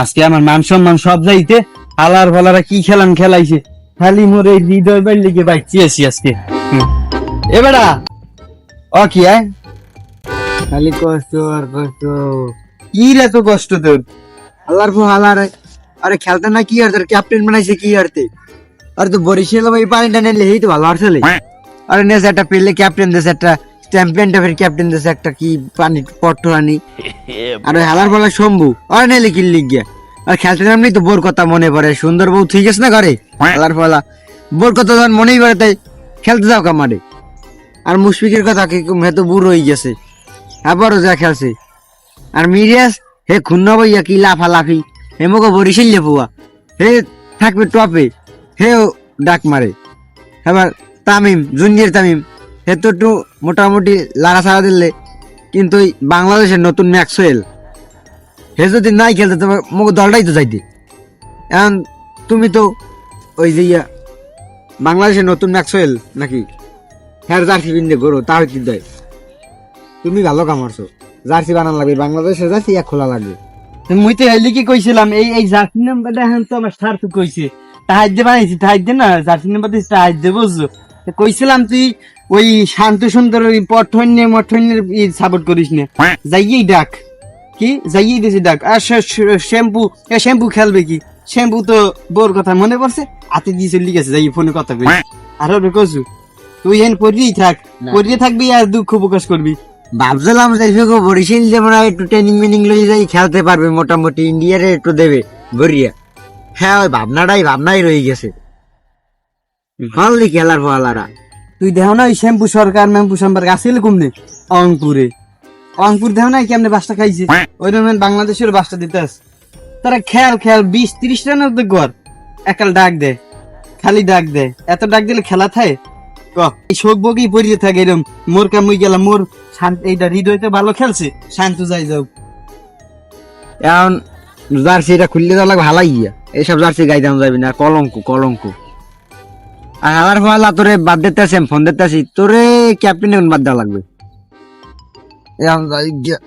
আজকে আমার মান সম্মান সব যাইতে আলার ফালারা কি খেলান খেলাইছে। খালি মোর এই হৃদয় বাইর লিগে বাইছি আছি আজকে। হুম। এ বেড়া ও কি আয়। খালি কষ্ট আর কষ্ট। কি রে তো কষ্ট তোর? আল্লাহর ফো হালার আরে খেলতে না কি আর তোর? ক্যাপ্টেন বানাইছে কি আরতে আরে তো বরিশাল ভাই পানিটা নিলে এই তো ভালো আর চলে। আরে নেস একটা পেলে ক্যাপ্টেন দেশ একটা চ্যাম্পিয়ন টাইপের ক্যাপ্টেন দেশ একটা কি পানি পট্ট আনি আর হালার বলা শম্ভু। আরে নেলে কি লিগ গিয়া। আর খেলতে নামনি তো বোর কথা মনে পড়ে। সুন্দর বউ, ঠিক আছে না ঘরে? হালার ফলা। বোর কথা যখন মনেই পড়ে, তাই খেলতে যাও কামারে। আর মুশফিকের কথা কি হে তো বুড়ো হয়ে গেছে। আবারও যা খেলছে। আর মিরিয়াস, হে খুন্ন বইয়া কি লাফালাফি। হে মগো বরিশাল লেপুয়া হে থাকবে টপে। হেও ডাক মারে। এবার তামিম, জুনিয়র তামিম হে তো একটু মোটামুটি লাড়া ছাড়া দিলে কিন্তু বাংলাদেশের নতুন ম্যাক্সওয়েল। হে যদি নাই খেলতে তোমার মগো দলটাই তো যাইতে। এখন তুমি তো ওই যে ইয়া, বাংলাদেশের নতুন ম্যাক্সওয়েল নাকি? হ্যাঁ জার্সি পিন্দে গরো তা হইতে দেয়? তুমি ভালো কামারছো। জার্সি বানান লাগবে, বাংলাদেশের জার্সি এক খোলা লাগবে। মুই তো হেলি কি কইছিলাম, এই এই জার্সি নাম্বারটা এখন তো আমার সার্থক কইছে। সাহায্য বানাইছি সাহায্য না, জার্সি নাম্বার দিয়ে সাহায্য বুঝছ। কইছিলাম তুই ওই শান্ত সুন্দর ওই পঠন্য মঠন্যের সাপোর্ট করিস না। যাইয়েই ডাক। কি? যাইয়েই দিছি ডাক। আর শ্যাম্পু এ শ্যাম্পু খেলবে কি? শ্যাম্পু তো বোর কথা মনে পড়ছে হাতে দিয়ে চলে গেছে যাই ফোনে কথা কই। আর ওরে কসু তুই হেন পড়িয়েই থাক। পড়িয়ে থাকবি আর দুঃখ প্রকাশ করবি। ভাবছিলাম যে বরিশাল মনে হয় একটু ট্রেনিং মিনিং লই যাই খেলতে পারবে মোটামুটি ইন্ডিয়ারে একটু দেবে বরিয়া। হ্যাঁ ওই ভাবনাটাই ভাবনাই রয়ে গেছে। হলি খেলার ফলারা তুই দেহ না ওই শ্যাম্পু সরকার ম্যাম্পু সম্পর্কে আসিল কমনে? অঙ্কুরে। অঙ্কুর দেহ না কেমনে বাসটা খাইছে? ওই রকম বাংলাদেশের বাসটা দিতে আস। তারা খেয়াল খেয়াল বিশ ত্রিশ রানের তো গর একাল ডাক দে খালি ডাক দে। এত ডাক দিলে খেলা থাকে শোক বগি পড়িয়ে থাকে এরম মোর কামুই গেলাম মোর শান্ত এইটা হৃদয়তে ভালো খেলছে? শান্ত যাই যাও। এখন জার্সিটা খুললে তো লাগবে হালাই গিয়া এইসব জার্সি গাইতাম যাবি না কলঙ্ক কলঙ্ক। আর আমার ফলা তোরে বাদ দিতে আমি ফোন দিতে আছি তোরে ক্যাপ্টেন বাদ দেওয়া লাগবে? যাই গিয়া।